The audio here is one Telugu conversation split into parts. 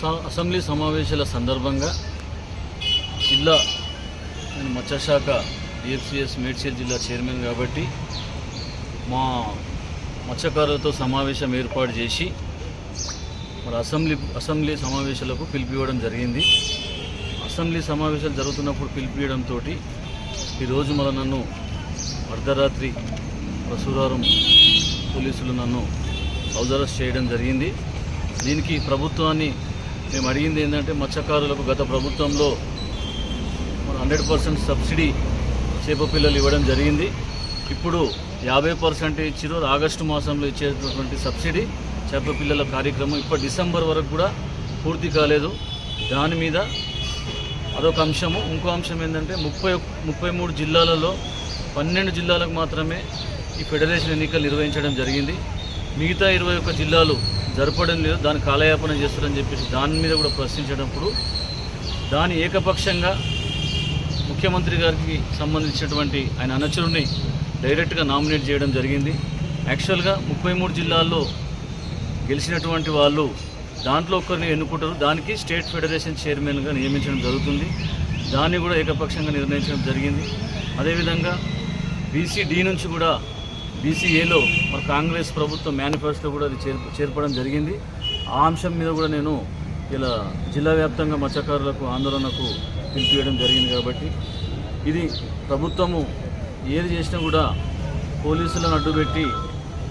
స- అసెంబ్లీ సమావేశాల సందర్భంగా జిల్లా నేను మత్స్యశాఖ డిఎఫ్సిఎస్ మేడ్చల్ జిల్లా చైర్మన్ కాబట్టి మా మత్స్యకారులతో సమావేశం ఏర్పాటు చేసి మరి అసెంబ్లీ అసెంబ్లీ సమావేశాలకు పిలిపివ్వడం జరిగింది. అసెంబ్లీ సమావేశాలు జరుగుతున్నప్పుడు పిలిపియడంతో ఈరోజు మన నన్ను అర్ధరాత్రి ప్రసూరారం పోలీసులు నన్ను హౌస్ అరెస్ట్ చేయడం జరిగింది. దీనికి ప్రభుత్వాన్ని మేము అడిగింది ఏంటంటే మత్స్యకారులకు గత ప్రభుత్వంలో మన హండ్రెడ్ పర్సెంట్ సబ్సిడీ చేప పిల్లలు ఇవ్వడం జరిగింది. ఇప్పుడు యాభై పర్సెంట్ ఇచ్చిరు ఆగస్టు మాసంలో ఇచ్చేటటువంటి సబ్సిడీ చేప పిల్లల కార్యక్రమం ఇప్పుడు డిసెంబర్ వరకు కూడా పూర్తి కాలేదు. దాని మీద అదొక అంశము. ఇంకో అంశం ఏంటంటే ముప్పై ముప్పై మూడు జిల్లాలలో పన్నెండు జిల్లాలకు మాత్రమే ఈ ఫెడరేషన్ ఎన్నికలు నిర్వహించడం జరిగింది. మిగతా ఇరవై ఒక్క జిల్లాలు జరపడం లేదు దాని కాలయాపన చేస్తారని చెప్పేసి దాని మీద కూడా ప్రశ్నించేటప్పుడు దాని ఏకపక్షంగా ముఖ్యమంత్రి గారికి సంబంధించినటువంటి ఆయన అనుచరుని డైరెక్ట్గా నామినేట్ చేయడం జరిగింది. యాక్చువల్గా ముప్పై మూడు జిల్లాల్లో గెలిచినటువంటి వాళ్ళు దాంట్లో ఒకరిని ఎన్నుకుంటారు. దానికి స్టేట్ ఫెడరేషన్ చైర్మన్గా నియమించడం జరుగుతుంది. దాన్ని కూడా ఏకపక్షంగా నిర్ణయించడం జరిగింది. అదేవిధంగా బీసీ డి నుంచి కూడా బీసీఏలో మరి కాంగ్రెస్ ప్రభుత్వం మేనిఫెస్టో కూడా అది చేర్ చేర్పడం జరిగింది. ఆ అంశం మీద కూడా నేను ఇలా జిల్లా వ్యాప్తంగా మత్స్యకారులకు ఆందోళనకు పిలిపివేయడం జరిగింది కాబట్టి ఇది ప్రభుత్వము ఏది చేసినా కూడా పోలీసులను అడ్డుపెట్టి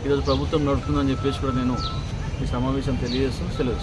ఈరోజు ప్రభుత్వం నడుపుతుందని చెప్పేసి కూడా నేను ఈ సమావేశం తెలియజేస్తూ సెలవు